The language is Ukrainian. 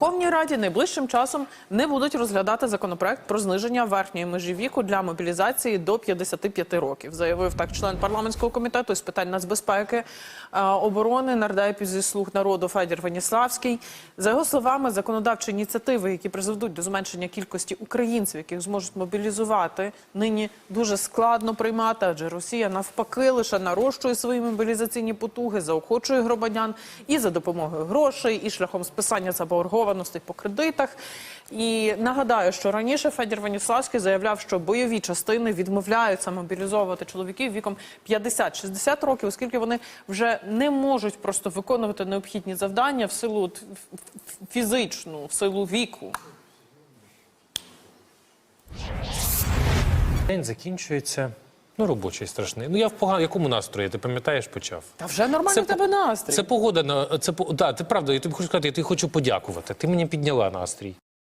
Верховній Раді найближчим часом не будуть розглядати законопроект про зниження верхньої межі віку для мобілізації до 55 років, заявив так член парламентського комітету з питань нацбезпеки е, оборони нардепів зі слуг народу Федір Веніславський. За його словами, законодавчі ініціативи, які призведуть до зменшення кількості українців, яких зможуть мобілізувати, нині дуже складно приймати, адже Росія навпаки лише нарощує свої мобілізаційні потуги, заохочує громадян і за допомогою грошей, і шляхом списання заборгованостей по кредитах. І нагадаю, що раніше Федір Веніславський заявляв, що бойові частини відмовляються мобілізовувати чоловіків віком 50-60 років, оскільки вони вже не можуть просто виконувати необхідні завдання в силу фізичну, в силу віку. День закінчується. Ну, робочий страшний. Ну я в погано якому настрої, ти пам'ятаєш, почав? Та вже нормально в тебе настрій. Це погода на це да, ти правда, я тобі хочу сказати, я тобі хочу подякувати. Ти мені підняла настрій.